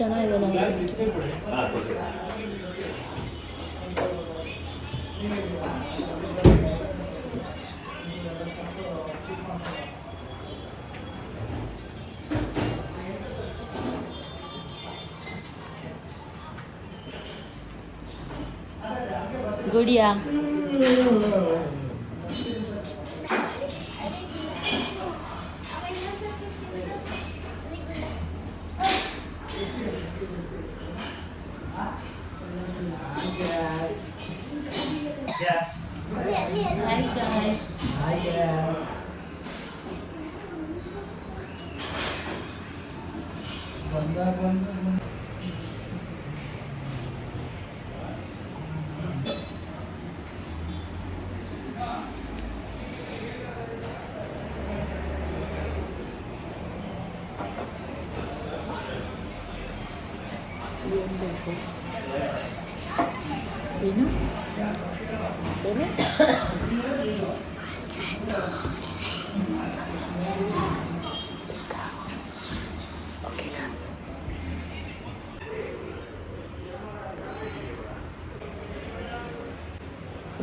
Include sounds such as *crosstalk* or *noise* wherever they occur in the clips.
ಚೆನ್ನಾಗಿದೆ ನೋಡಿ Gudiya? Yes. Yes. Hi guys. Hi guys. Banda, banda.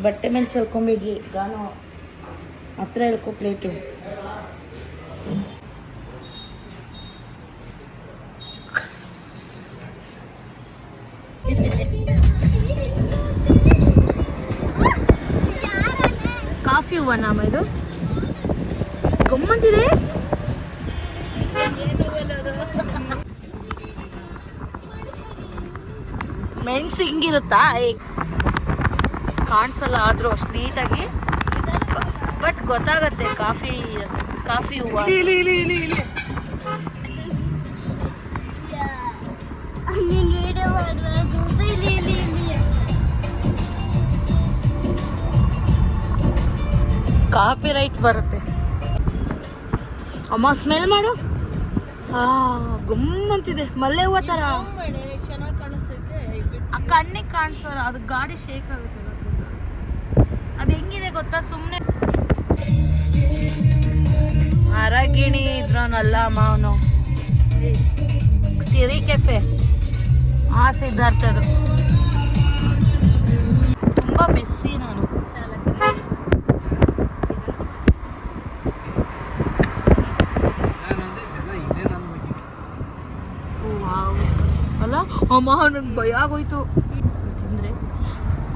ಬಟ್ಟೆ ಮೇಲೆ ಚಲ್ಕೊಂಬಿಡ್ರಿ ಗಾನು. ಹತ್ರ ಹೇಳ್ಕೊ ಪ್ಲೇಟು. ಕಾಫಿ ಹೂವ ನಾಮ ಇದು? ಗಮ್ಮಂತಿದೆ ಮೆಣಸು ಹಿಂಗಿರುತ್ತಾ? ಕಾಣಿಸಲ್ಲ ಆದರೂ ಅಷ್ಟು ನೀಟಾಗಿ. ಬಟ್ ಗೊತ್ತಾಗತ್ತೆ ಕಾಫಿ ಕಾಫಿ ಹೂವು. ಕಾಫಿ ರೈಟ್ ಬರುತ್ತೆ. ಅಮ್ಮ ಸ್ಮೆಲ್ ಮಾಡು. ಹಾ ಗುಮ್ಮಂತಿದೆ ಮಲ್ಲೆ ಹೂವ ತರ. ಚೆನ್ನಾಗಿ ಕಾಣಿಸ್ತೈತೆ ಆ ಕಣ್ಣಿಗೆ ಕಾಣಿಸಲ್ಲ ಅದು ಗಾಡಿ ಶೇಕ್ ಆಗುತ್ತೆ. ಗೊತ್ತಾ? ಸುಮ್ಮನೆ ಅರಗಿಣಿ ಇದ್ರನಲ್ಲ ಅಮ್ಮ ಅವನು. ಸಿರಿ ಕೆಫೆ. ಆ ಸಿದ್ಧಾರ್ಥರು. ತುಂಬ ಬಿಸಿ ನಾನು. ಅಲ್ಲ, ಅಮ್ಮ ನಂಗೆ ಭಯ ಆಗೋಯ್ತು. ತಿಂದ್ರೆ.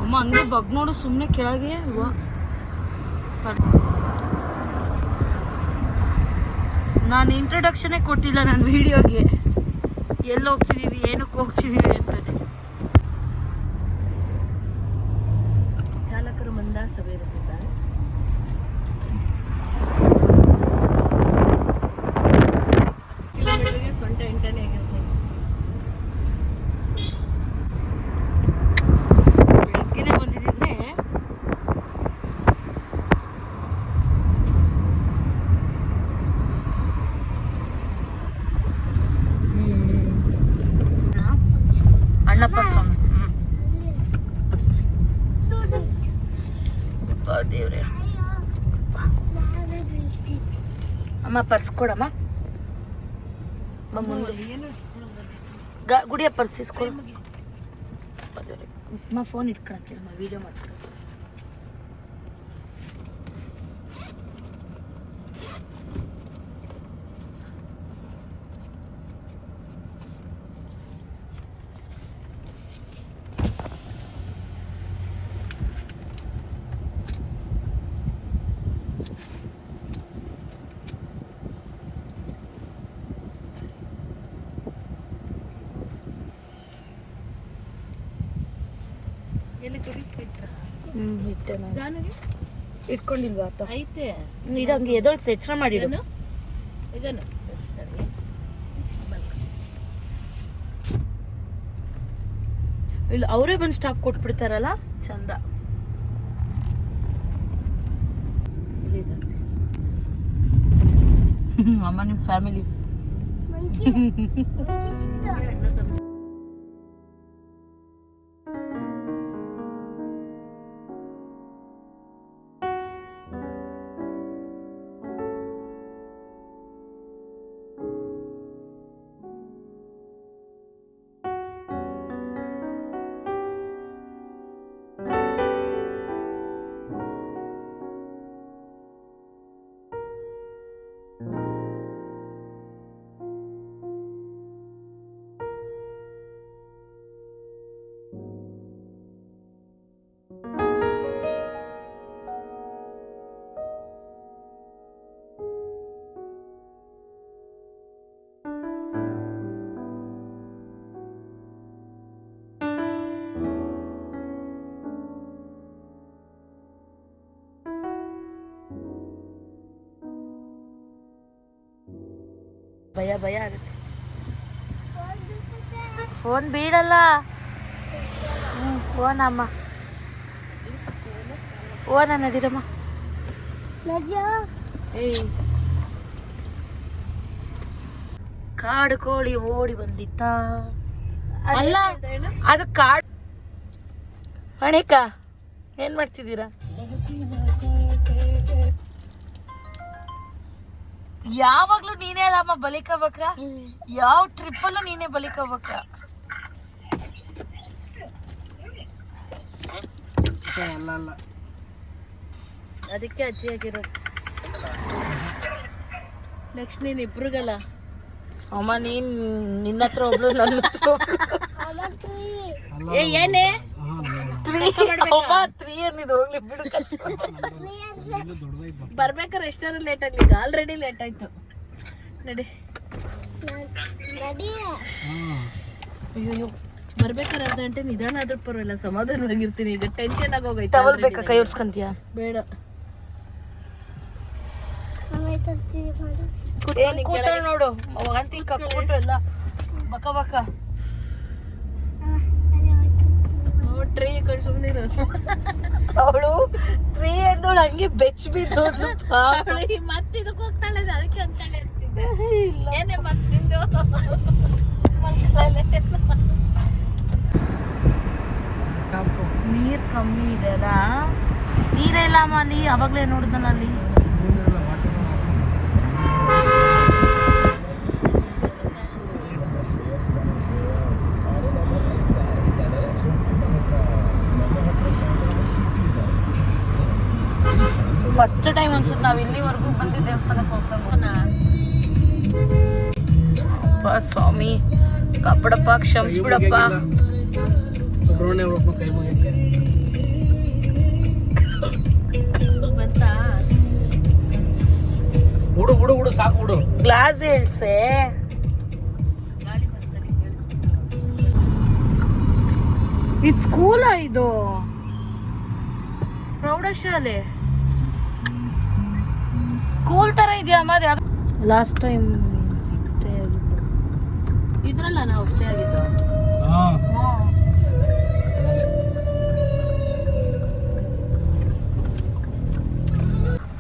ಅಮ್ಮ ಹಂಗೆ ಬಗ್ ನೋಡು ಸುಮ್ಮನೆ ಕೆಳಗೆ ವಾ ನಾನು ಇಂಟ್ರೊಡಕ್ಷನೇ ಕೊಟ್ಟಿಲ್ಲ ನನ್ನ ವಿಡಿಯೋಗೆ ಎಲ್ಲಿ ಹೋಗ್ತಿದ್ದೀವಿ ಏನಕ್ಕೆ ಹೋಗ್ತಿದ್ದೀವಿ ಅಂತಾನೆ ಅಮ್ಮ ಪರ್ಸ್ ಕೊಡಮ್ಮ ಗುಡಿಯ ಪರ್ಸ್. ಅಮ್ಮ ಫೋನ್ ಇಟ್ಕೊಳಕ್ಕೆ ಅಮ್ಮ ವಿಡಿಯೋ ಮಾಡ್ಕೊಂಡು ಎಲ್ಲಿ ಕುಡಿ ಇಟ್ರ ಹ್ಮ್ ಇಟ್ಕೊಂಡಿಲ್ವಾ ಐತೆ. ಇಡಂಗೆ ಎದೊಳ್ಸಿ ಹೆಚ್ಚಳ ಮಾಡಿಡು. ಇದನ್ನು? ಇದನ್ನು? ಸರಿ. ಇಲ್ಲ ಅವರೇ ಬಂದು ಸ್ಟಾಪ್ ಕೊಟ್ಬಿಡ್ತಾರಲ್ಲ? ಚಂದ. ಅಮ್ಮ ನಿಮ್ಮ ಫ್ಯಾಮಿಲಿ *laughs* ಭಯ ಭಯ ಆಗುತ್ತೆ. ಫೋನ್ ಬೀಳಲ್ಲ. ಹ್ಞೂ ಫೋನ್ ಅಮ್ಮ. ಅದಿರಮ್ಮ. ಏಯ್. ಕಾಡು ಕೋಳಿ ಓಡಿ ಬಂದಿತ್ತ? ಅಲ್ಲ ಅದು ಕಾಡು ಅಣಿಕ ಏನ್ ಮಾಡ್ತಿದ್ದೀರಾ? ಯಾವಾಗ್ಲೂ ನೀನೇ ಅಲ್ಲಮ್ಮ ಬಲಿಕ ಬಕ್ರ ಯಾವ ಟ್ರಿಪ್ ಅಲ್ಲೂ ನೀನೇ ಬಲಿಕ ಬಕ್ರ ಅದಕ್ಕೆ ಅಜ್ಜಿ ಆಗಿರೋ ನೆಕ್ಸ್ಟ್ ನೀನ್ ಇಬ್ರಿಗಲ್ಲ. ಅಮ್ಮ ನೀನ್ ನಿನ್ನ ಹತ್ರ ಒಬ್ಳು ನನ್ನ ಹತ್ರ ಏ ಏನೇ? ತ್ರೀ ಅಮ್ಮ ತ್ರೀ ಅನ್ನಿದು. ಹೋಗ್ಲಿ ಬಿಡು ಕಚ್ಚು. ಬರ್ಬೇಕಾದ್ರೆ ಎಷ್ಟಾರು ಲೇಟ್ ಆಗ್ಲಿ. ಈಗ ಆಲ್ರೆಡಿ ಲೇಟ್ ಆಯ್ತು. ನಡಿ. ಅಯ್ಯೋ ಬರ್ಬೇಕಾದ್ರೆ ಅರ್ಧ ಗಂಟೆ ನಿಧಾನ ಆದ್ರೂ ಪರವಾಗಿಲ್ಲ. ಸಮಾಧಾನವಾಗಿರ್ತೀನಿ. ಈಗ ಟೆನ್ಷನ್ ಆಗೋಗೈತೆ ಟವಲ್ ಬೇಕಾ? ಕೈ ಹೊಡ್ಸ್ಕೊಂತೀಯ ಬೇಡ. ಕೂತಾಳ ನೋಡು. ವಾಂತಿ ಕಕ್ಕ ಎಲ್ಲ. ಬಕ ಬಕ ಟ್ರೇ ಕಡೆ ಸುಮ್ಮನೆ ಅವಳು ಟ್ರೇ ಅಂದವಳು ಹಂಗೆ ಬೆಚ್ಚ ಬಿದ್ದೋದ್ಲು ಮತ್ತೆ ಇದಕ್ಕೆ ಹೋಗ್ತಾಳೆ ಅದಕ್ಕೆ ಅಂತಾಳೆ ಅಂತಿದ್ದೆ. ಏನೇ ಮತ್ತಿಂದು ನೀರ್ ಕಮ್ಮಿ ಇದೆ ಅಲ್ಲ? ನೀರೇ ಇಲ್ಲಮ್ಮ ಅಲ್ಲಿ ಅವಾಗ್ಲೇ ನೋಡಿದ್ನಲ್ಲ ಅಲ್ಲಿ? ಫಸ್ಟ್ ಟೈಮ್ ಅನ್ಸುತ್ತೆ ನಾವು ಇಲ್ಲಿವರೆಗೂ ಬಂದು ದೇವಸ್ಥಾನಕ್ಕೆ ಹೋಗ್ತಾ ಸ್ವಾಮಿ ಕಪ್ಪಡಪ್ಪ ಕ್ಷಮಿಸ್ಬಿಡಪ್ಪ. ಬಿಡಪ್ಪ ಸಾಕು ಹುಡು ಗ್ಲಾಸ್ ಹೇಳ್ಸೆ. ಇದು ಸ್ಕೂಲ ಇದು? ಪ್ರೌಢಶಾಲೆ. ಸ್ಕೂಲ್ ತರ ಇದೆಯಮ್ಮ ಅದು ಲಾಸ್ಟ್ ಟೈಮ್ ಸ್ಟೇ ಆಗಿದ್ದು. ಇದ್ರಲ್ಲ ನಾವು ಸ್ಟೇ ಆಗಿದ್ದು.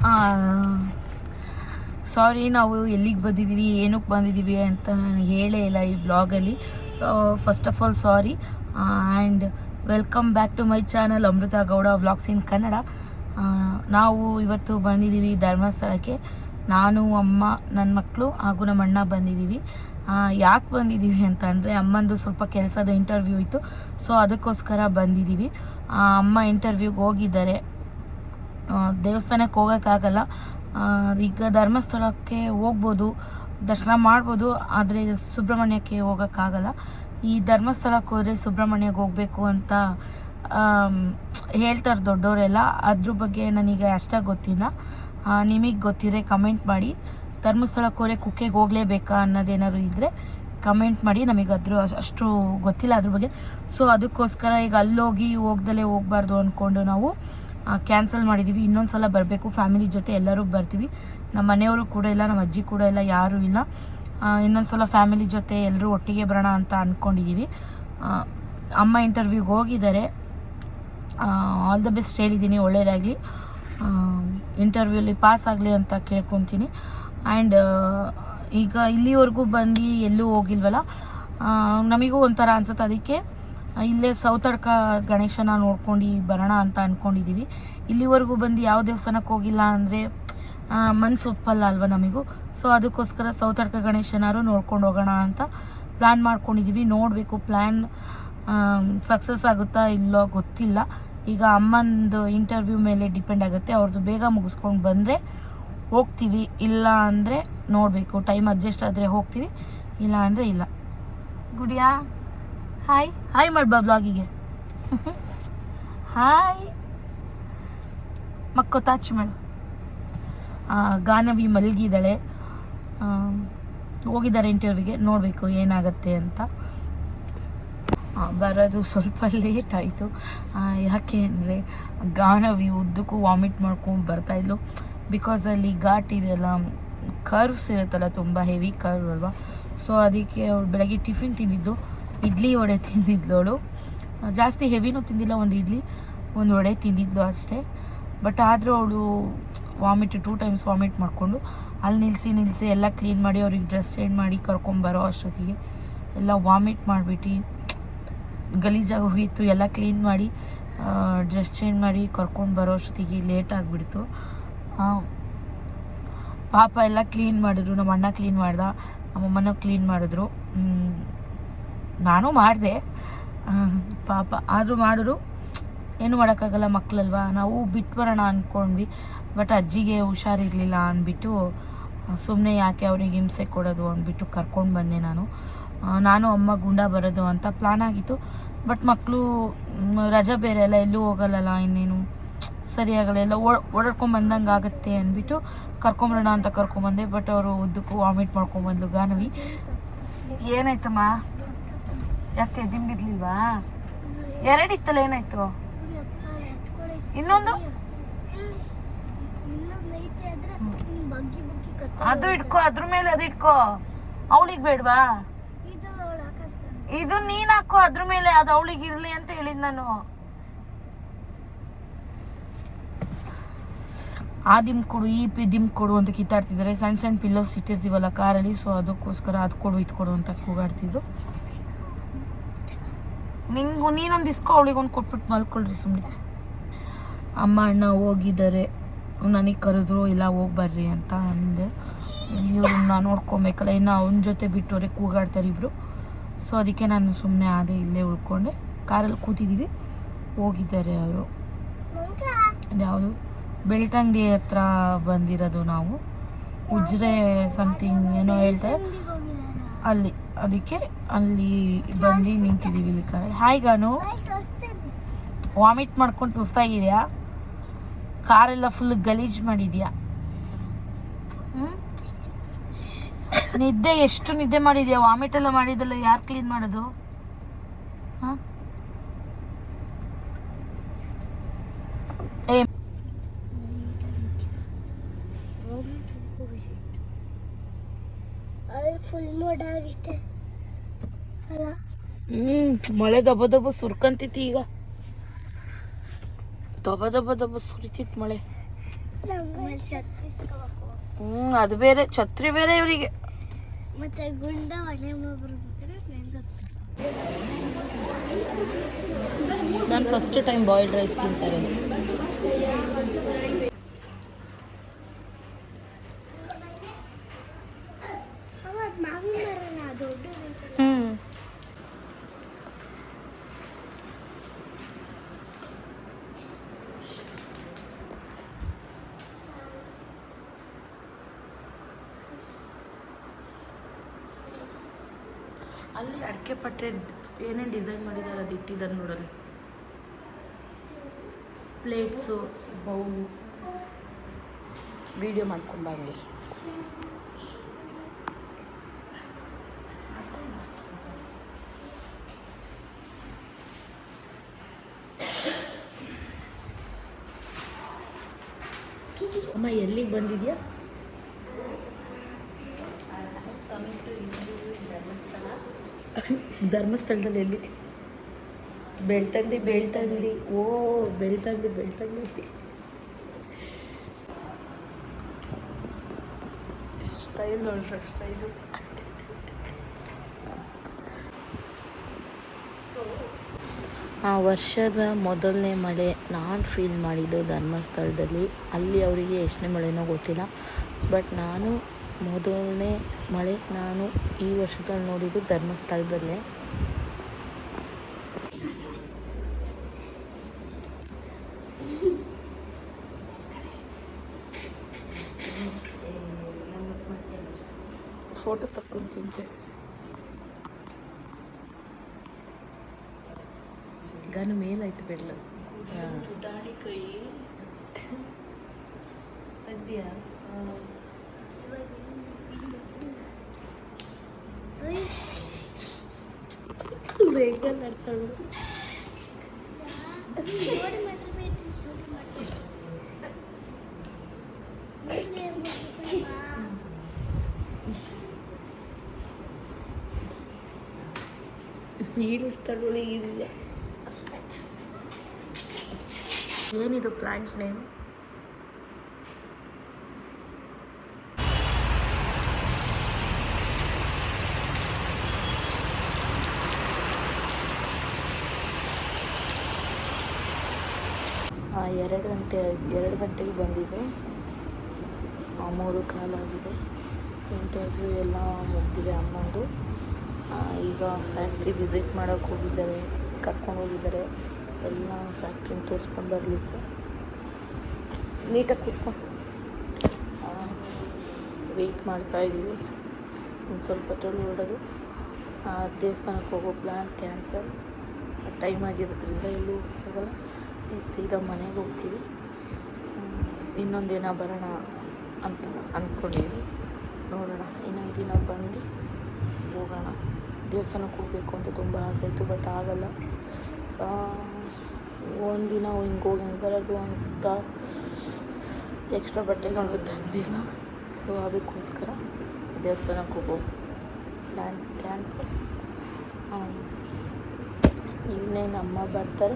ಹಾ. ಸಾರಿ ನಾವು ಎಲ್ಲಿಗೆ ಬಂದಿದ್ದೀವಿ ಏನಕ್ಕೆ ಬಂದಿದ್ದೀವಿ ಅಂತ ನಾನು ಹೇಳೇ ಇಲ್ಲ ಈ ಬ್ಲಾಗಲ್ಲಿ first of all sorry and welcome back to my channel Amrutha Gowda vlogs in Kannada ನಾವು ಇವತ್ತು ಬಂದಿದ್ದೀವಿ ಧರ್ಮಸ್ಥಳಕ್ಕೆ. ನಾನು, ಅಮ್ಮ ನನ್ನ ಮಕ್ಕಳು ಹಾಗೂ ನಮ್ಮ ಅಣ್ಣ ಬಂದಿದ್ದೀವಿ. ಯಾಕೆ ಬಂದಿದ್ದೀವಿ ಅಂತ ಅಂದರೆ ಅಮ್ಮಂದು ಸ್ವಲ್ಪ ಕೆಲಸದ ಇಂಟರ್ವ್ಯೂ ಇತ್ತು. ಸೊ ಅದಕ್ಕೋಸ್ಕರ ಬಂದಿದ್ದೀವಿ. ಅಮ್ಮ ಇಂಟರ್ವ್ಯೂಗೆ ಹೋಗಿದ್ದಾರೆ. ದೇವಸ್ಥಾನಕ್ಕೆ ಹೋಗೋಕ್ಕಾಗಲ್ಲ ಈಗ ಧರ್ಮಸ್ಥಳಕ್ಕೆ ಹೋಗ್ಬೋದು, ದರ್ಶನ ಮಾಡ್ಬೋದು, ಆದರೆ ಸುಬ್ರಹ್ಮಣ್ಯಕ್ಕೆ ಹೋಗೋಕ್ಕಾಗಲ್ಲ ಈ ಧರ್ಮಸ್ಥಳಕ್ಕೆ ಹೋದರೆ ಸುಬ್ರಹ್ಮಣ್ಯಕ್ಕೆ ಹೋಗಬೇಕು ಅಂತ ಹೇಳ್ತಾರೆ ದೊಡ್ಡವರೆಲ್ಲ. ಅದ್ರ ಬಗ್ಗೆ ನನಗೆ ಅಷ್ಟಾಗಿ ಗೊತ್ತಿಲ್ಲ. ನಿಮಗೆ ಗೊತ್ತಿದ್ರೆ ಕಮೆಂಟ್ ಮಾಡಿ. ಧರ್ಮಸ್ಥಳಕ್ಕೆ ಹೋದರೆ ಕುಕ್ಕೆಗೆ ಹೋಗಲೇಬೇಕಾ ಅನ್ನೋದೇನಾದ್ರು ಇದ್ದರೆ ಕಮೆಂಟ್ ಮಾಡಿ. ನಮಗೆ ಅದ್ರ ಅಷ್ಟು ಗೊತ್ತಿಲ್ಲ ಅದ್ರ ಬಗ್ಗೆ. ಸೊ ಅದಕ್ಕೋಸ್ಕರ ಈಗ ಅಲ್ಲೋಗಿ ಹೋಗ್ದಲೇ ಹೋಗ್ಬಾರ್ದು ಅಂದ್ಕೊಂಡು ನಾವು ಕ್ಯಾನ್ಸಲ್ ಮಾಡಿದ್ದೀವಿ ಇನ್ನೊಂದು ಸಲ ಬರಬೇಕು. ಫ್ಯಾಮಿಲಿ ಜೊತೆ ಎಲ್ಲರೂ ಬರ್ತೀವಿ. ನಮ್ಮ ಮನೆಯವರು ಕೂಡ ಇಲ್ಲ ನಮ್ಮ ಅಜ್ಜಿ ಕೂಡ ಇಲ್ಲ, ಯಾರೂ ಇಲ್ಲ. ಇನ್ನೊಂದು ಸಲ ಫ್ಯಾಮಿಲಿ ಜೊತೆ ಎಲ್ಲರೂ ಒಟ್ಟಿಗೆ ಬರೋಣ ಅಂತ ಅಂದ್ಕೊಂಡಿದ್ದೀವಿ ಅಮ್ಮ ಇಂಟರ್ವ್ಯೂಗೆ ಹೋಗಿದ್ದಾರೆ. ಆಲ್ ದ ಬೆಸ್ಟ್ ಹೇಳಿದ್ದೀನಿ ಒಳ್ಳೆಯದಾಗಲಿ ಇಂಟರ್ವ್ಯೂಲಿ ಪಾಸ್ ಆಗಲಿ ಅಂತ ಕೇಳ್ಕೊತೀನಿ. ಆ್ಯಂಡ್ ಈಗ ಇಲ್ಲಿವರೆಗೂ ಬಂದು ಎಲ್ಲೂ ಹೋಗಿಲ್ವಲ್ಲ? ನಮಗೂ ಒಂಥರ ಅನ್ಸುತ್ತೆ. ಅದಕ್ಕೆ ಇಲ್ಲೇ ಸೌತಡ್ಕ ಗಣೇಶನ ನೋಡ್ಕೊಂಡು ಬರೋಣ ಅಂತ ಅಂದ್ಕೊಂಡಿದ್ದೀವಿ ಇಲ್ಲಿವರೆಗೂ ಬಂದು ಯಾವ ದೇವಸ್ಥಾನಕ್ಕೆ ಹೋಗಿಲ್ಲ ಅಂದರೆ ಮನ್ಸು ಒಪ್ಪಲ್ಲ ಅಲ್ವ ನಮಗೂ? ಸೊ ಅದಕ್ಕೋಸ್ಕರ ಸೌತಡ್ಕ ಗಣೇಶನಾರು ನೋಡ್ಕೊಂಡು ಹೋಗೋಣ ಅಂತ ಪ್ಲ್ಯಾನ್ ಮಾಡ್ಕೊಂಡಿದ್ದೀವಿ ನೋಡಬೇಕು ಪ್ಲ್ಯಾನ್ ಸಕ್ಸಸ್ ಆಗುತ್ತಾ ಇಲ್ಲೋ ಗೊತ್ತಿಲ್ಲ. ಈಗ ಅಮ್ಮಂದು ಇಂಟರ್ವ್ಯೂ ಮೇಲೆ ಡಿಪೆಂಡ್ ಆಗುತ್ತೆ. ಅವ್ರದ್ದು ಬೇಗ ಮುಗಿಸ್ಕೊಂಡು ಬಂದರೆ ಹೋಗ್ತೀವಿ. ಇಲ್ಲ ಅಂದರೆ ನೋಡಬೇಕು. ಟೈಮ್ ಅಡ್ಜಸ್ಟ್ ಆದರೆ ಹೋಗ್ತೀವಿ. ಇಲ್ಲ ಅಂದರೆ ಇಲ್ಲ. ಗುಡಿಯಾ? ಹಾಯ್ ಹಾಯ್ ಮಾಡ್ಬಾ ಬ್ಲಾಗಿಗೆ ಹಾಯ್ ಮಕ್ಕೋ ತಾಚ್ ಮಾಡು ಗಾನವಿ ಮಲಗಿದ್ದಾಳೆ. ಹೋಗಿದ್ದಾರೆ ಇಂಟರ್ವ್ಯೂಗೆ ನೋಡಬೇಕು ಏನಾಗತ್ತೆ ಅಂತ. ಬರೋದು ಸ್ವಲ್ಪ ಲೇಟ್ ಆಯಿತು. ಯಾಕೆ ಅಂದರೆ ಗಾನವಿ ಉದ್ದಕ್ಕೂ ವಾಮಿಟ್ ಮಾಡ್ಕೊಂಡು ಬರ್ತಾಯಿದ್ಲು ಬಿಕಾಸ್ ಅಲ್ಲಿ ಘಾಟ್ ಇದೆಲ್ಲ ಕರ್ವ್ಸ್ ಇರುತ್ತಲ್ಲ, ತುಂಬ ಹೆವಿ ಕರ್ವ್ ಅಲ್ವಾ? ಸೊ ಅದಕ್ಕೆ ಅವಳು ಬೆಳಗ್ಗೆ ಟಿಫಿನ್ ತಿಂದಿದ್ದು. ಇಡ್ಲಿ ವಡೆ ಅವಳು. ಜಾಸ್ತಿ ಹೆವಿನೂ ತಿಂದಿಲ್ಲ, ಒಂದು ಇಡ್ಲಿ, ಒಂದು ವಡೆ ತಿಂದಿದ್ಲು ಅಷ್ಟೇ. ಬಟ್ ಆದರೂ ಅವಳು ವಾಮಿಟ್ ಟೂ ಟೈಮ್ಸ್ ವಾಮಿಟ್ ಮಾಡಿಕೊಂಡು, ಅಲ್ಲಿ ನಿಲ್ಲಿಸಿ ನಿಲ್ಲಿಸಿ ಎಲ್ಲ ಕ್ಲೀನ್ ಮಾಡಿ, ಅವ್ರಿಗೆ ಡ್ರೆಸ್ ಚೇಂಜ್ ಮಾಡಿ ಕರ್ಕೊಂಬರೋ ಅಷ್ಟೊತ್ತಿಗೆ ಎಲ್ಲ ವಾಮಿಟ್ ಮಾಡಿಬಿಟ್ಟು ಗಲೀಜಾಗಿ ಹೋಗಿತ್ತು, ಎಲ್ಲ ಕ್ಲೀನ್ ಮಾಡಿ ಡ್ರೆಸ್ ಚೇಂಜ್ ಮಾಡಿ ಕರ್ಕೊಂಡು ಬರೋ ಅಷ್ಟೊತ್ತಿಗೆ ಲೇಟ್ ಆಗಿಬಿಡ್ತು. ಪಾಪ ಎಲ್ಲ ಕ್ಲೀನ್ ಮಾಡಿದ್ರು, ನಮ್ಮ ಅಣ್ಣ ಕ್ಲೀನ್ ಮಾಡ್ದ ನಮ್ಮಮ್ಮನ ಕ್ಲೀನ್ ಮಾಡಿದ್ರು. ನಾನು ಮಾಡಿದೆ. ಪಾಪ, ಆದರೂ ಮಾಡಿದ್ರು. ಏನು ಮಾಡೋಕ್ಕಾಗಲ್ಲ ಮಕ್ಕಳಲ್ವಾ ನಾವು ಬಿಟ್ಟು ಬರೋಣ ಅಂದ್ಕೊಂಡ್ವಿ ಬಟ್ ಅಜ್ಜಿಗೆ ಹುಷಾರಿರಲಿಲ್ಲ ಅಂದ್ಬಿಟ್ಟು ಸುಮ್ಮನೆ ಯಾಕೆ ಅವ್ರಿಗೆ ಹಿಂಸೆ ಕೊಡೋದು ಅಂದ್ಬಿಟ್ಟು ಕರ್ಕೊಂಡು ಬಂದೆ ನಾನು. ನಾನು ಅಮ್ಮ ಗುಂಡ ಬರೋದು ಅಂತ ಪ್ಲಾನ್ ಆಗಿತ್ತು. ಬಟ್ ಮಕ್ಕಳು ರಜಾ ಬೇರೆ ಎಲ್ಲ ಎಲ್ಲೂ ಹೋಗಲ್ಲಲ್ಲ ಇನ್ನೇನು? ಸರಿಯಾಗಲ್ಲ ಎಲ್ಲ ಓಡಾಡ್ಕೊಂಡು ಬಂದಂಗೆ ಆಗುತ್ತೆ ಅಂದ್ಬಿಟ್ಟು ಕರ್ಕೊಂಬರೋಣ ಅಂತ ಕರ್ಕೊಂಬಂದೆ. ಬಟ್ ಅವರು ಉದ್ದಕ್ಕೂ ವಾಮಿಟ್ ಮಾಡ್ಕೊಂಬಂದ್ಲು ಗಾನವಿ. ಏನಾಯ್ತಮ್ಮ? ಯಾಕೆ ದಿಂಬಿರ್ಲಿಲ್ವಾ ಎರಡಿತ್ತಲ್ಲ ಏನಾಯ್ತು? ಇನ್ನೊಂದು? ಅದು ಇಟ್ಕೋ ಅದ್ರ ಮೇಲೆ ಅದು ಇಟ್ಕೋ. ಅವಳಿಗೆ ಬೇಡವಾ. ಇದು ನೀನ್ ಹಾಕೋ, ಅದ್ರ ಮೇಲೆ ಅದು ಅವಳಿಗೆ ಇರ್ಲಿ ಅಂತ ಹೇಳಿದ್ ನಾನು. ಆ ದಿಮ್ ಕೊಡು, ಈ ಪಿ ದಿಮ್ ಕೊಡು ಅಂತ ಕಿತ್ತಾಡ್ತಿದ್ದಾರೆ. ಸಣ್ಣ ಸಣ್ಣ ಪಿಲ್ಲೋಸ್ ಇಟ್ಟಿರ್ತೀವಲ್ಲ ಕಾರಲ್ಲಿ, ಸೊ ಅದಕ್ಕೋಸ್ಕರ ಅದು ಕೊಡು, ಇದು ಕೊಡು ಅಂತ ಕೂಗಾಡ್ತಿದ್ರು. ನಿಂಗು ನೀನೊಂದು ಇಸ್ಕೊ, ಅವಳಿಗೆ ಒಂದು ಕೊಟ್ಬಿಟ್ಟು ಮಲ್ಕೊಳ್ರಿ ಸುಮ್ಮನೆ ಅಮ್ಮ, ಅಣ್ಣ ಹೋಗಿದ್ದಾರೆ. ನನಗೆ ಕರೆದ್ರು, ಇಲ್ಲ, ಹೋಗಿ ಬರ್ರಿ ಅಂತ ಅಂದೆ. ಇವ್ರನ್ನ ನೋಡ್ಕೊಬೇಕಲ್ಲ, ಇನ್ನು ಅವನ ಜೊತೆ ಬಿಟ್ಟವ್ರೆ, ಕೂಗಾಡ್ತಾರೆ ಇಬ್ರು. ಸೊ ಅದಕ್ಕೆ ನಾನು ಸುಮ್ಮನೆ ಆದೆ ಇಲ್ಲೇ ಉಳ್ಕೊಂಡೆ. ಕಾರಲ್ಲಿ ಕೂತಿದ್ದೀವಿ. ಹೋಗಿದ್ದಾರೆ ಅವರು. ಯಾವುದು? ಬೆಳ್ತಂಗಡಿ ಹತ್ರ ಬಂದಿರೋದು ನಾವು. ಉಜ್ರೆ ಸಮಥಿಂಗ್ ಏನೋ ಹೇಳ್ತಾರೆ. ಅಲ್ಲಿ, ಅದಕ್ಕೆ ಅಲ್ಲಿ ಬಂದು ನಿಂತಿದ್ದೀವಿ ಇಲ್ಲಿ ಕಾರಲ್ಲಿ. ಹಾಯ್ ಗಾನು ವಾಮಿಟ್ ಮಾಡ್ಕೊಂಡು ಸುಸ್ತಾಗಿದೆಯಾ ಕಾರೆಲ್ಲ ಫುಲ್ ಗಲೀಜ್ ಮಾಡಿದ್ಯಾ? ಹ್ಮ್? ನಿದ್ದೆ ಎಷ್ಟು ನಿದ್ದೆ ಮಾಡಿದ್ಯಾ? ವಾಮಿಟ್ ಎಲ್ಲ ಮಾಡಿದಲ್ಲ ಯಾರು ಕ್ಲೀನ್ ಮಾಡೋದು? ಹಾ? ಹ್ಮ್ ಮಳೆ ದಬ್ಬ ದಬ್ಬ ಸುರ್ಕಂತೈತಿ ಈಗ. ದಬ್ಬ ದಬ್ಬ ದಬ್ಬ ಸುರಿತಿತ್ತು ಮಳೆ. ಹ್ಮ್ ಅದು ಬೇರೆ ಛತ್ರಿ ಬೇರೆ ಇವರಿಗೆ. ಮತ್ತೆ ಗುಂಡ ಒಲೆ ಬರ್ಬೇಕಾದ್ರೆ ನೆನ್ಗೊತ್ತು ನಾನು ಫಸ್ಟ್ ಟೈಮ್ ಬಾಯ್ಲ್ಡ್ ರೈಸ್ ತಿಂತಾ ಅಲ್ಲಿ ಅಡಿಕೆ ಪಟ್ಟೆ ಏನೇನು ಡಿಸೈನ್ ಮಾಡಿದ್ದಾರೆ ಅದು ಇಟ್ಟಿದ್ದಾರೆ ನೋಡಲ್ಲಿ ಪ್ಲೇಟ್ಸು ಬೌಲು ವಿಡಿಯೋ ಮಾಡ್ಕೊಂಬಂಗೆ ಅಮ್ಮ ಎಲ್ಲಿಗೆ ಬಂದಿದ್ಯಾ? ಧರ್ಮಸ್ಥಳದಲ್ಲಿ ಎಲ್ಲಿ ಬೆಳ್ತಂಗಡಿ ಬೆಳ್ತಂಗಡಿ ಓ ಬೆಳ್ತಂಗಡಿ ಬೆಳ್ತಂಗಡಿ. ಸ್ಟೈಲ್ ನೋಡ್ರಿ ಸ್ಟೈಲು. ಆ ವರ್ಷದ ಮೊದಲನೇ ಮಳೆ ನಾನು ಫೀಲ್ ಮಾಡಿದ್ದು ಧರ್ಮಸ್ಥಳದಲ್ಲಿ. ಅಲ್ಲಿ ಅವರಿಗೆ ಎಷ್ಟನೇ ಮಳೆನೋ ಗೊತ್ತಿಲ್ಲ. ಬಟ್ ನಾನು ಮೊದಲನೇ ಮಳೆ ನಾನು ಈ ವರ್ಷದಲ್ಲಿ ನೋಡಿದ್ದು ಧರ್ಮಸ್ಥಳದಲ್ಲೇ. ಫೋಟೋ ತಕ್ಕೊಂತಿದ್ದೆ ಗನು ಮೇಲಾಯ್ತು ಬೆಳ್ಳ ಕೈ. ತೆಗ್ದಿಯಾ? ಜೊತೆ ನಡ್ಕೊಂಡು ನೀರು ಏನಿದು ಪ್ಲಾಂಟ್ ನೇಮ್ ಗಂಟೆ ಎರಡು ಗಂಟೆಗೆ ಬಂದಿದೆ. ಮೂರು ಕಾಲಾಗಿದೆ ಇಂಟರ್ವ್ಯೂ ಎಲ್ಲ ಮುಗ್ದಿದೆ ಅಮ್ಮಂದು ಈಗ ಫ್ಯಾಕ್ಟ್ರಿ ವಿಸಿಟ್ ಮಾಡೋಕ್ಕೆ ಹೋಗಿದ್ದಾರೆ. ಕರ್ಕೊಂಡು ಹೋಗಿದ್ದಾರೆ. ಎಲ್ಲ ಫ್ಯಾಕ್ಟ್ರಿನ ತೋರಿಸ್ಕೊಂಡು ಬರಲಿಕ್ಕೆ. ನೀಟಾಗಿ ಕೂತ್ಕೊಂಡು ವೆಯ್ಟ್ ಮಾಡ್ತಾ ಇದ್ದೀವಿ. ಒಂದು ಸ್ವಲ್ಪ ಹೊರಡೋದು. ಆ, ದೇವಸ್ಥಾನಕ್ಕೆ ಹೋಗೋ ಪ್ಲ್ಯಾನ್ ಕ್ಯಾನ್ಸಲ್ ಟೈಮ್ ಆಗಿರೋದ್ರಿಂದ ಎಲ್ಲೂ ಹೋಗಲ್ಲ. ಸೀದಾ ಮನೆಗೆ ಹೋಗ್ತೀವಿ. ಹ್ಮ್, ಇನ್ನೊಂದು ದಿನ ಬರೋಣ ಅಂತ ಅಂದ್ಕೊಂಡಿದ್ವಿ ನೋಡೋಣ ಇನ್ನೊಂದು ದಿನ ಬಂದು ಹೋಗೋಣ. ದೇವಸ್ಥಾನಕ್ಕೆ ಹೋಗಬೇಕು ಅಂತ ತುಂಬ ಆಸೆ ಇತ್ತು ಬಟ್ ಆಗಲ್ಲ. ಒಂದಿನ ಹಿಂಗೆ ಹೋಗಿ ಹಿಂಗೆ ಬರೋದು ಅಂತ ಎಕ್ಸ್ಟ್ರಾ ಬಟ್ಟೆಗಳು ತಂದಿಲ್ಲ. ಸೊ ಅದಕ್ಕೋಸ್ಕರ ದೇವಸ್ಥಾನಕ್ಕೆ ಹೋಗೋ ಪ್ಲ್ಯಾನ್ ಕ್ಯಾನ್ಸಲ್ ಇನ್ನೇನು ಅಮ್ಮ ಬರ್ತಾರೆ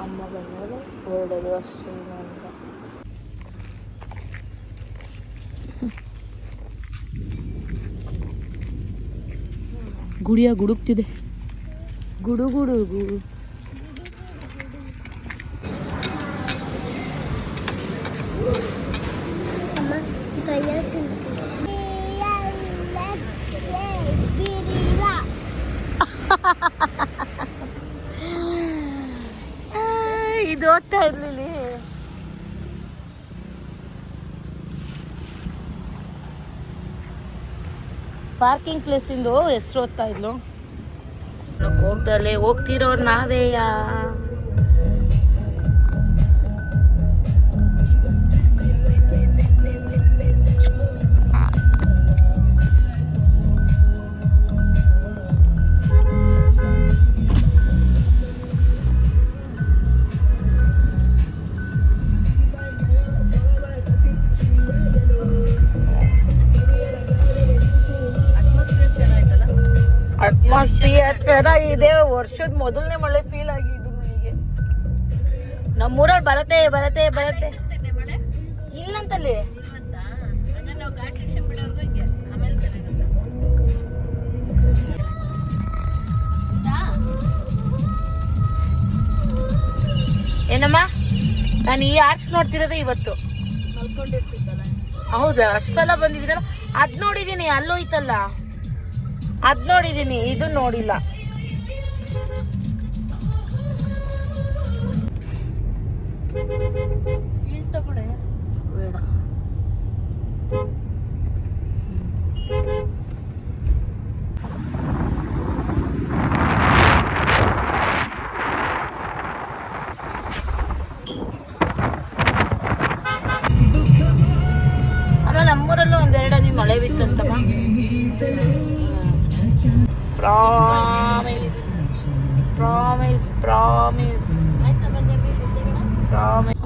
ಅಮ್ಮ ಬಂದಮೇಲೆ ಹೊರಡೋದು ಅಷ್ಟೇ ಗುಡಿಯ ಗುಡುಕ್ತಿದೆ. ಗುಡುಗುಡುಗು. ಗುಡು ಗುಡು ಅಮ್ಮ ಕೈಯ ಬಿರಿಲ್ಲ ಇದು ಓದ್ತಾ ಇರ್ಲಿಲ್ಲ ಪಾರ್ಕಿಂಗ್ ಪ್ಲೇಸಿಂದು ಹೆಸರು ಓದ್ತಾ ಇದ್ಲು? ಹೋಗ್ದಲ್ಲೇ ಹೋಗ್ತಿರೋರು ನಾವೇಯಾ? ಅಟ್ಮಾಸ್ಫಿಯರ್ ಇದೆ ವರ್ಷದ ಮೊದಲನೇ ಮಳೆ ಫೀಲ್ ಆಗಿದ್ದು ನನಗೆ. ನಮ್ಮೂರಲ್ಲಿ ಬರತ್ತೆ ಬರತ್ತೆ ಬರತ್ತೆ. ಇಲ್ಲಂತಲ್ಲಿ. ಏನಮ್ಮ? ನಾನು ಈ ಆರ್ಟ್ಸ್ ನೋಡ್ತಿರೋದೇ ಇವತ್ತು. ಹೌದಾ? ಅಷ್ಟೆಲ್ಲ ಬಂದಿದ್ದೀನಲ್ಲ? ಅದ್ ನೋಡಿದೀನಿ ಅಲ್ಲೋಯ್ತಲ್ಲ. ಅದ್ ನೋಡಿದ್ದೀನಿ ಇದು ನೋಡಿಲ್ಲ.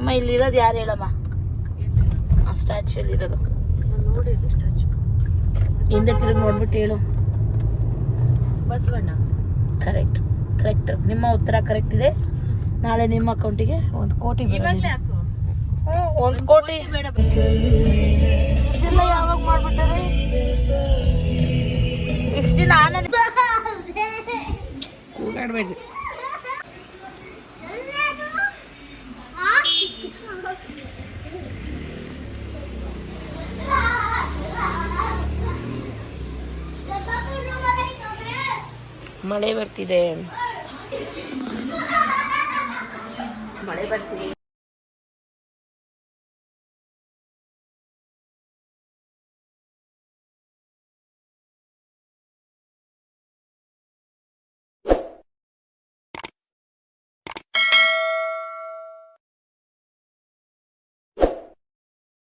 ಅಮ್ಮ ಇಲ್ಲಿರೋದು ಯಾರು ಹೇಳಮ್ಮ? ಆ ಸ್ಟ್ಯಾಚು ಎಲ್ಲಿರೋದು ಹಿಂದೆ ತಿರುಗಿ ನೋಡ್ಬಿಟ್ಟು ಹೇಳು. ಬಸವಣ್ಣ. ಕರೆಕ್ಟ್ ಕರೆಕ್ಟ್ ನಿಮ್ಮ ಉತ್ತರ ಕರೆಕ್ಟ್ ಇದೆ. ನಾಳೆ ನಿಮ್ಮ ಅಕೌಂಟಿಗೆ ಒಂದು ಕೋಟಿ ಒಂದು ಕೋಟಿ. ಇದೆಲ್ಲ ಯಾವಾಗ ಮಾಡ್ಬಿಟ್ಟಾರೆ ಇಷ್ಟು ದಿನ ಆನಂದ *laughs* ಕೂಗಾಡ್ಬೇಡ್ರಿ. ಮಳೆ ಬರ್ತಿದೆ. ಮಳೆ ಬರ್ತಿದೆ.